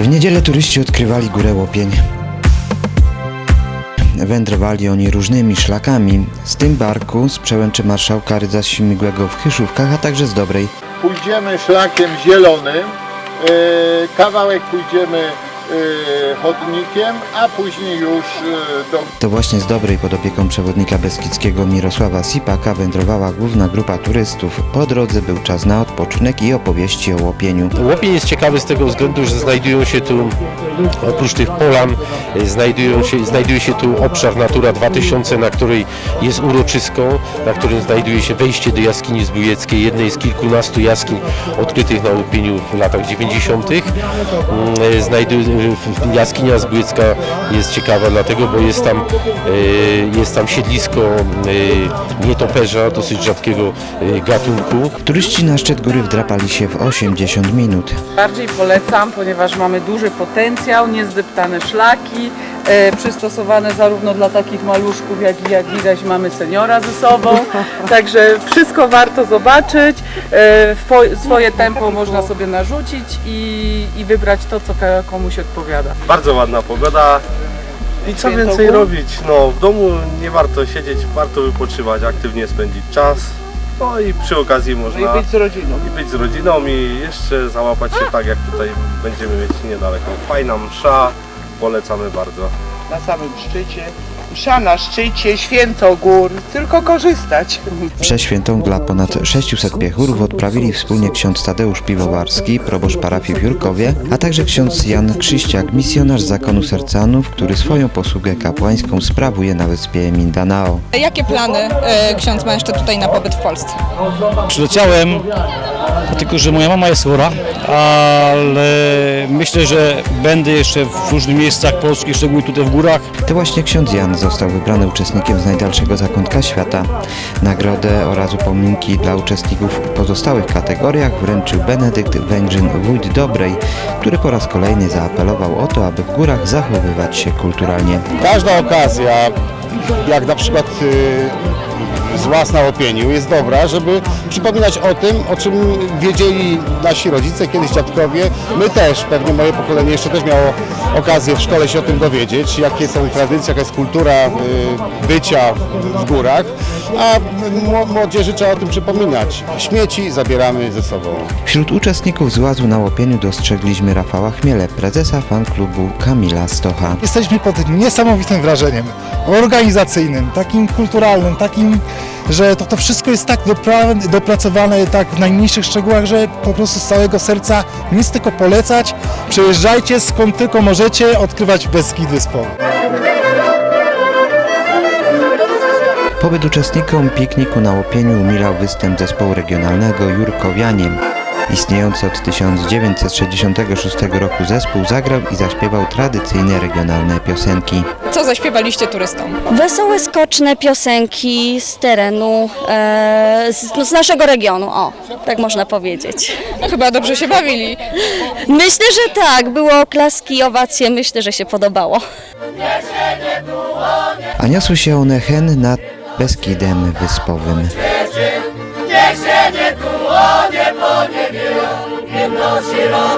W niedzielę turyści odkrywali górę Łopień. Wędrowali oni różnymi szlakami, z tym barku z przełęczy marszałka Rydza Śmigłego w Chyszówkach, a także z Dobrej. pójdziemy szlakiem zielonym, e, kawałek pójdziemy chodnikiem, a później już e, do To właśnie z Dobrej pod opieką przewodnika beskidzkiego Mirosława Sipaka wędrowała główna grupa turystów. Po drodze był czas na odpoczynek i opowieści o Łopieniu. Łopień jest ciekawy z tego względu, że znajdują się tu oprócz tych polan e, znajdują się, znajduje się tu obszar Natura 2000, na której jest uroczyską, na którym znajduje się wejście do jaskini zbójeckiej, jednej z kilkunastu jaskiń odkrytych na Łopieniu w latach 90. Mm, e, Znajdu- w- jaskinia zbójecka jest ciekawa dlatego, bo jest tam, e, jest tam siedlisko nietoperza, dosyć rzadkiego gatunku. Turyści na szczyt góry wdrapali się w 80 minut. Bardziej polecam, ponieważ mamy duży potencjał, niezdeptane szlaki, e, przystosowane zarówno dla takich maluszków, jak i jak widać mamy seniora ze sobą. Także wszystko warto zobaczyć. E, fo- swoje tempo można sobie narzucić i, i wybrać to, co ka- komuś odpowiada. Bardzo ładna pogoda. I co więcej robić? No, w domu nie warto siedzieć, warto wypoczywać, aktywnie spędzić czas. No i przy okazji można z rodziną. i być z rodziną i jeszcze załapać się tak, jak tutaj będziemy mieć niedaleko. Fajna msza, polecamy bardzo. na samym szczycie. Msza na szczycie, święto gór, tylko korzystać. Przeświętą dla ponad 600 piechurów odprawili wspólnie ksiądz Tadeusz Piwowarski, proboszcz parafii w Jurkowie, a także ksiądz Jan Krzyściak, misjonarz zakonu sercanów, który swoją posługę kapłańską sprawuje na wyspie Mindanao. Jakie plany e, ksiądz ma jeszcze tutaj na pobyt w Polsce? Przyleciałem, tylko że moja mama jest chora, ale myślę, że będę jeszcze w różnych miejscach Polski, szczególnie tutaj w górach. To właśnie ksiądz Jan został wybrany uczestnikiem z najdalszego zakątka świata. Nagrodę oraz upominki dla uczestników w pozostałych kategoriach wręczył Benedykt Węgrzyn Wójt Dobrej, który po raz kolejny zaapelował o to, aby w górach zachowywać się kulturalnie. Każda okazja, jak na przykład y, własna opieniu, jest dobra, żeby przypominać o tym, o czym wiedzieli nasi rodzice, kiedyś dziadkowie. My też, pewnie moje pokolenie jeszcze też miało okazję w szkole się o tym dowiedzieć, jakie są tradycje, jaka jest kultura y, bycia w górach, a mło- młodzieży trzeba o tym przypominać. Śmieci zabieramy ze sobą. Wśród uczestników złazu na łopieniu dostrzegliśmy Rafała Chmiele, prezesa fanklubu Kamila Stocha. Jesteśmy pod niesamowitym wrażeniem organizacyjnym, takim kulturalnym, takim, że to, to wszystko jest tak dopra- dopracowane tak w najmniejszych szczegółach, że po prostu z całego serca nic tylko polecać. Przyjeżdżajcie skąd tylko możecie odkrywać Beskidy Sport. Pobyt uczestnikom pikniku na łopieniu umilał występ zespołu regionalnego Jurkowianie. Istniejący od 1966 roku zespół zagrał i zaśpiewał tradycyjne regionalne piosenki. Co zaśpiewaliście turystom? Wesołe, skoczne piosenki z terenu, e, z, no, z naszego regionu, o, tak można powiedzieć. No, chyba dobrze się bawili. Myślę, że tak, było oklaski, owacje, myślę, że się podobało. A niosły się one hen nad Beskidem Wyspowym. it all.